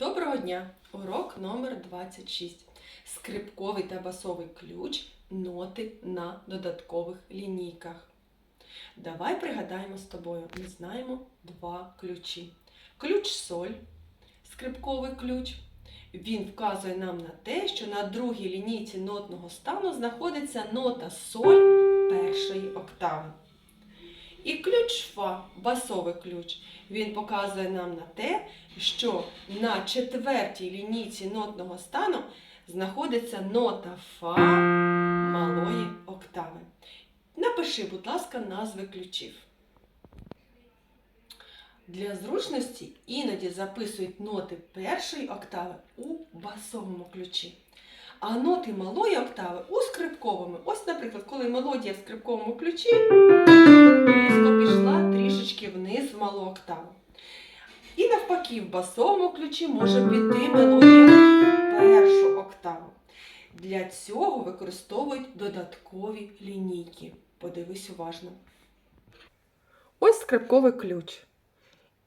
Доброго дня! Урок номер 26. Скрипковий та басовий ключ. Ноти на додаткових лінійках. Давай пригадаємо з тобою. Ми знаємо два ключі. Ключ соль, скрипковий ключ. Він вказує нам на те, що на другій лінійці нотного стану знаходиться нота соль першої октави. І ключ фа, басовий ключ. Він показує нам на те, що на четвертій лінійці нотного стану знаходиться нота Фа малої октави. Напиши, будь ласка, назви ключів. Для зручності іноді записують ноти першої октави у басовому ключі. А ноти малої октави у скрипковому. Ось, наприклад, коли мелодія в скрипковому ключі різко пішла трішечки вниз в малу октаву. І навпаки, в басовому ключі може піти мелодія в першу октаву. Для цього використовують додаткові лінійки. Подивись уважно. Ось скрипковий ключ.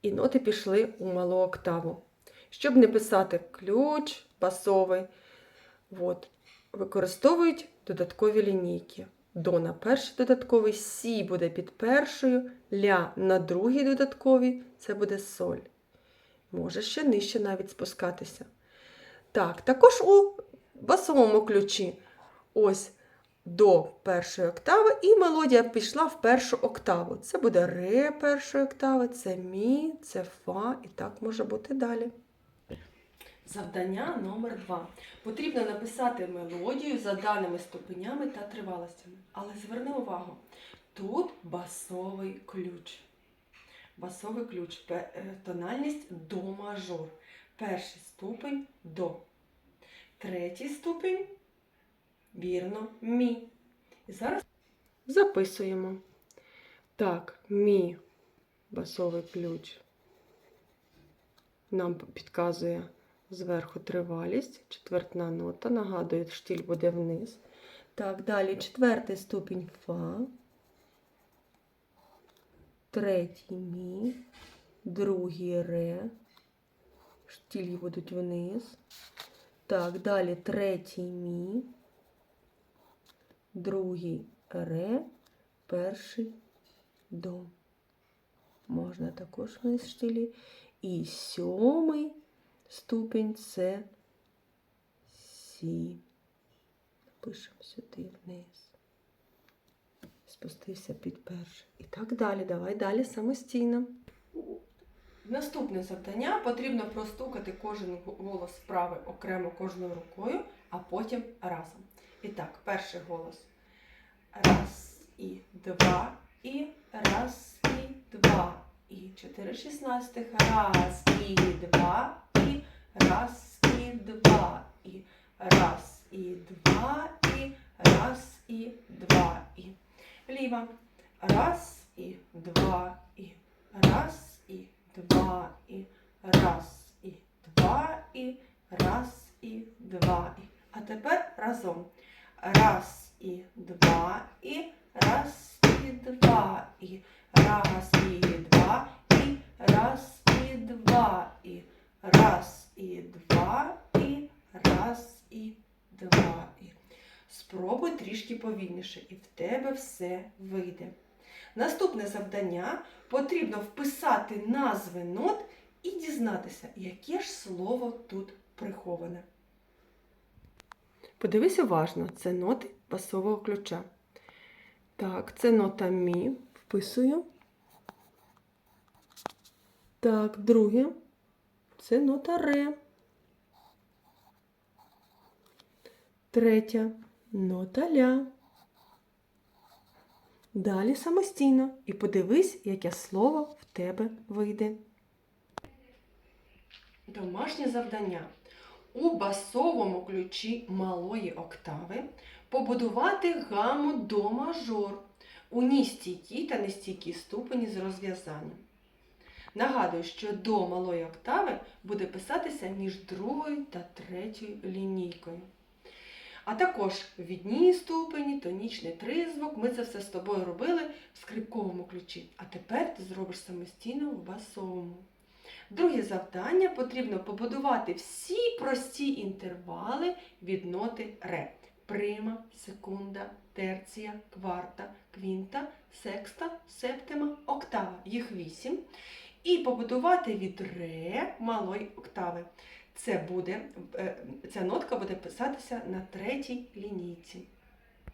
І ноти пішли у малу октаву. Щоб не писати ключ басовий, от, використовують додаткові лінійки. До на перший додатковий, сі буде під першою, ля на другій додатковій це буде соль. Може ще нижче навіть спускатися. Так, також у басовому ключі ось до першої октави, і мелодія пішла в першу октаву. Це буде ре першої октави, це мі, це фа, і так може бути далі. Завдання номер 2 Потрібно написати мелодію за даними ступенями та тривалостями. Але зверни увагу, тут басовий ключ. Басовий ключ, е, тональність до мажор. Перший ступень до. Третій ступень, вірно, мі. І зараз записуємо. Так, мі, басовий ключ. Нам підказує зверху тривалість, четвертна нота. Нагадую, штіль буде вниз. Так, далі четвертий ступінь фа, третій мі, другий ре, штілі будуть вниз. Так, далі третій мі, другий ре, перший до. Можна також вниз штілі. І сьомий ступінь це Сі. Пишемо сюди вниз. Спустився під перший. І так далі. Давай далі самостійно. Наступне завдання потрібно простукати кожен голос вправи окремо кожною рукою, а потім разом. І так, перший голос. Раз і два, і раз, і два, і чотири шістнадцятих. Раз і два, раз, і два, і раз, і два, і раз, і два, і ліва. Раз, і два, і раз, і два, і раз, і два, і раз, і два, і. А тепер разом. Раз, і два, і раз, і два, і раз, і два, і раз, і два, і раз, і два, і раз, і два. І. Спробуй трішки повільніше, і в тебе все вийде. Наступне завдання потрібно вписати назви нот і дізнатися, яке ж слово тут приховане. Подивись уважно, це ноти басового ключа. Так, це нота мі. Вписую. Так, друге. Це нота ре. Третя нота ля. Далі самостійно і подивись, яке слово в тебе вийде. Домашнє завдання. У басовому ключі малої октави побудувати гаму до мажор у нестійкій та нестійкій ступені з розв'язанням. Нагадую, що до малої октави буде писатися між другою та третьою лінійкою. А також відні ступені, тонічний тризвук. Ми це все з тобою робили в скрипковому ключі. А тепер ти зробиш самостійно в басовому. Друге завдання потрібно побудувати всі прості інтервали від ноти ре. Прима, секунда, терція, кварта, квінта, секста, септима, октава. Їх вісім. І побудувати від ре малої октави. Це буде, е, ця нотка буде писатися на третій лінійці.